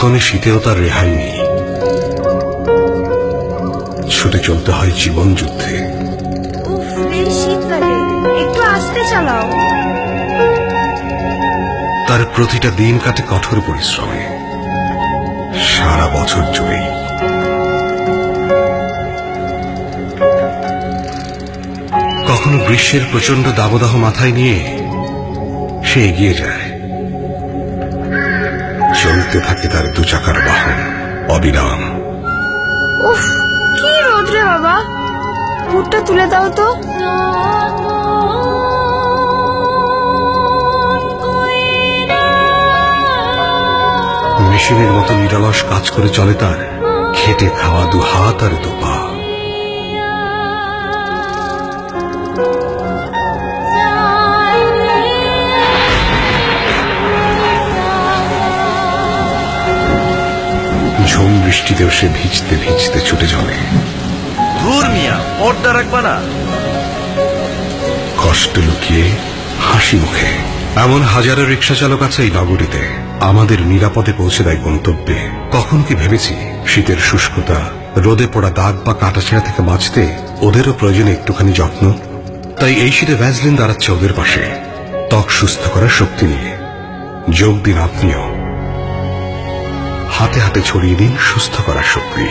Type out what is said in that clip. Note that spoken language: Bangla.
কনকনে শীতেও তার রেহাই নেই। ছুটে চলতে হয় জীবন যুদ্ধে। একটু আস্তে চালাও। তার প্রতিটা দিন কাটে কঠোর পরিশ্রমে। সারা বছর জুড়েই। কখনো গ্রীষ্মের প্রচণ্ড দাবদাহ মাথায় নিয়ে সে এগিয়ে যায়। চলতে থাকে তার দু চাকার বাহন অবিরাম। উফ কি রোদ রে বাবা। হুটটা তুলে দাও তো। মেশিনের মতো নিরলস কাজ করে চলে তার। খেটে খাওয়া দু হাত আর দু পা। ঝুম বৃষ্টিতেও সে ভিজতে ভিজতে ছুটে চলে। ধুর মিয়া পর্দা রাখবা না। কষ্ট লুকিয়ে হাসি মুখে। এমন হাজারো রিক্সা চালক আছে এই নগরীতে আমাদের নিরাপদে পৌঁছে দেয় গন্তব্যে। কখন কি ভেবেছি শীতের শুষ্কতা রোদে পড়া দাগ বা কাটাছেড়া থেকে বাঁচতে ওদেরও প্রয়োজনে একটুখানি যত্ন। তাই এই শীতে ভ্যাজলিন দাঁড়াচ্ছে ওদের পাশে। ত্বক সুস্থ করার শক্তি নিয়ে। যোগ দিন আপনিও। হাতে হাতে ছড়িয়ে দিন সুস্থ করার শক্তি।